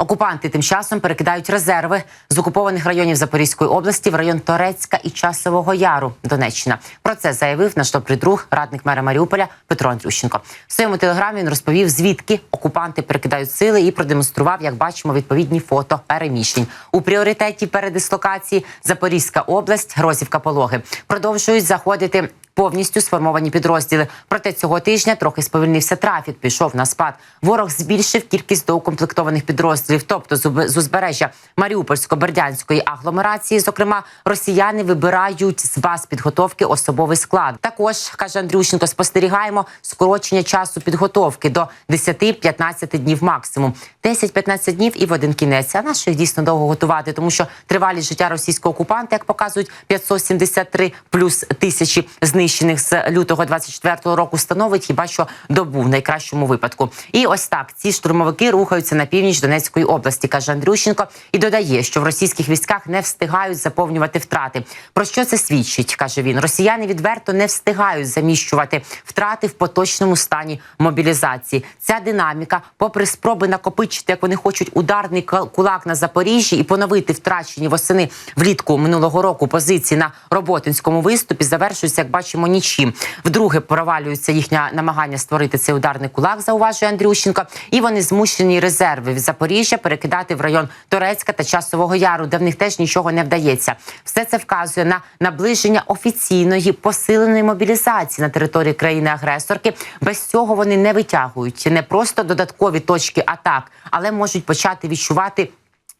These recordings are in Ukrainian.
Окупанти тим часом перекидають резерви з окупованих районів Запорізької області в район Торецька і Часового Яру, Донеччина. Про це заявив наш добрий друг, радник мера Маріуполя Петро Андрющенко. В своєму телеграмі він розповів, звідки окупанти перекидають сили і продемонстрував, як бачимо, відповідні фото переміщень у пріоритеті передислокації Запорізька область, Грозівка Пологи. Продовжують заходити повністю сформовані підрозділи. Проте цього тижня трохи сповільнився трафік. Пішов на спад. Ворог збільшив кількість доукомплектованих підрозділів. Тобто з узбережжя Маріупольсько-Бердянської агломерації, зокрема, росіяни вибирають з баз підготовки особовий склад. Також каже Андрющенко, спостерігаємо скорочення часу підготовки до 10-15 днів максимум. 10-15 днів і в один кінець. А нащо їх дійсно довго готувати, тому що тривалість життя російського окупанта, як показують 573 плюс тисячі знищених з лютого 24-го року, становить хіба що добу в найкращому випадку. І ось так ці штурмовики рухаються на північ Донецької області, каже Андрющенко, і додає, що в російських військах не встигають заповнювати втрати. Про що це свідчить? каже він. Росіяни відверто не встигають заміщувати втрати в поточному стані мобілізації. Ця динаміка, попри спроби накопичити, як вони хочуть, ударний кулак на Запоріжжі і поновити втрачені восени влітку минулого року позиції на роботинському виступі, завершується, як бачимо, нічим. Вдруге провалюється їхнє намагання створити цей ударний кулак, зауважує Андрющенко, і вони змушені резерви від Запоріжжя перекидати в район Торецька та Часового Яру, де в них теж нічого не вдається. Все це вказує на наближення офіційної посиленої мобілізації на території країни-агресорки. Без цього вони не витягують не просто додаткові точки атак, але можуть почати відчувати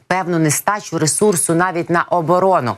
певну нестачу ресурсу навіть на оборону.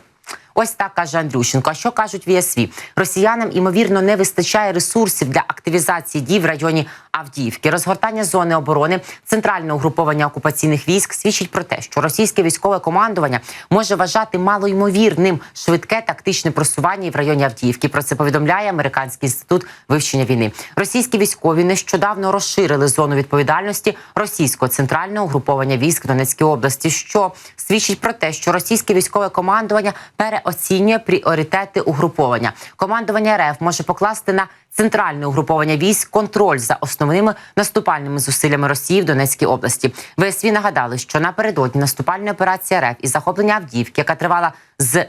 Ось так каже Андрющенко. А що кажуть в ЄСВІ? Росіянам імовірно не вистачає ресурсів для активізації дій в районі Авдіївки. Розгортання зони оборони центрального угруповання окупаційних військ свідчить про те, що російське військове командування може вважати малоймовірним швидке тактичне просування в районі Авдіївки. Про це повідомляє американський інститут вивчення війни. Російські військові нещодавно розширили зону відповідальності російського центрального угруповання військ в Донецькій області, що свідчить про те, що російське військове командування переоцінює пріоритети угруповання. Командування РФ може покласти на центральне угруповання військ контроль за основними наступальними зусиллями Росії в Донецькій області. ВСВ нагадали, що напередодні наступальної операції РФ і захоплення Авдіївки, яка тривала з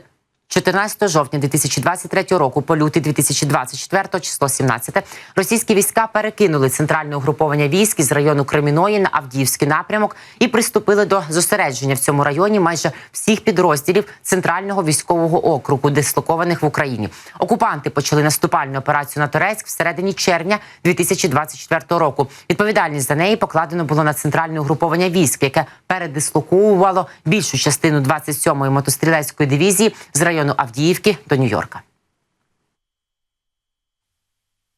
14 жовтня 2023 року по лютий 2024 число 17, російські війська перекинули центральне угруповання військ із району Креміної на Авдіївський напрямок і приступили до зосередження в цьому районі майже всіх підрозділів центрального військового округу, дислокованих в Україні. Окупанти почали наступальну операцію на Торецьк всередині червня 2024 року. Відповідальність за неї покладено було на центральне угруповання військ, яке передислоковувало більшу частину 27-ї мотострілецької дивізії з району Авдіївки до Нью-Йорка.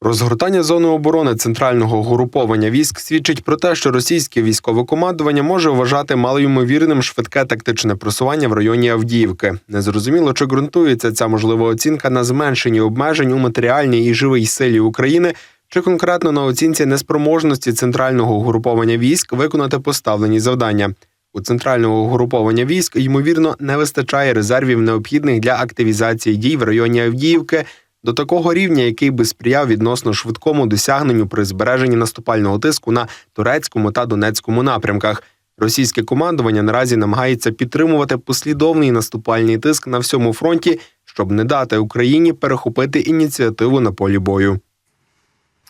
Розгортання зони оборони центрального угруповання військ свідчить про те, що російське військове командування може вважати малоймовірним швидке тактичне просування в районі Авдіївки. Незрозуміло, чи ґрунтується ця можлива оцінка на зменшенні обмежень у матеріальній і живій силі України, чи конкретно на оцінці неспроможності центрального угруповання військ виконати поставлені завдання. У центрального угруповання військ ймовірно не вистачає резервів необхідних для активізації дій в районі Авдіївки до такого рівня, який би сприяв відносно швидкому досягненню при збереженні наступального тиску на турецькому та донецькому напрямках. Російське командування наразі намагається підтримувати послідовний наступальний тиск на всьому фронті, щоб не дати Україні перехопити ініціативу на полі бою.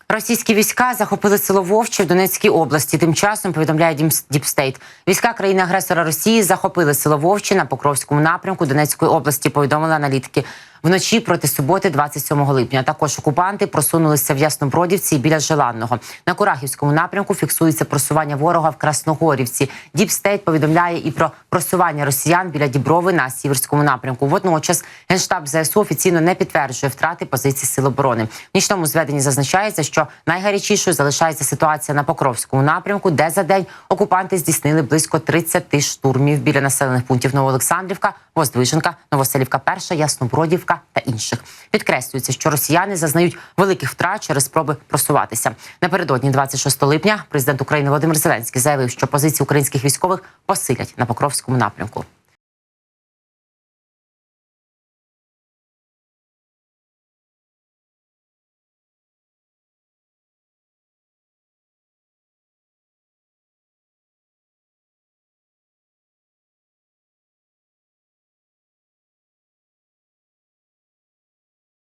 Російські війська захопили село Вовче в Донецькій області. Тим часом повідомляє Діпстейт. Війська країни-агресора Росії захопили село Вовче на Покровському напрямку Донецької області. Повідомили аналітики. Вночі проти суботи, 27 липня. Також окупанти просунулися в Яснобродівці і біля Желанного. На Курахівському напрямку фіксується просування ворога в Красногорівці. Діпстейт повідомляє і про просування росіян біля Діброви на Сіверському напрямку. Водночас генштаб ЗСУ офіційно не підтверджує втрати позицій сил оборони. В нічному зведенні зазначається, що найгарячішою залишається ситуація на Покровському напрямку, де за день окупанти здійснили близько 30 штурмів біля населених пунктів Новоолександрівка, Воздвиженка, Новоселівка, Перша, Яснобродівка та інших. Підкреслюється, що росіяни зазнають великих втрат через спроби просуватися. Напередодні 26 липня президент України Володимир Зеленський заявив, що позиції українських військових посилять на Покровському напрямку.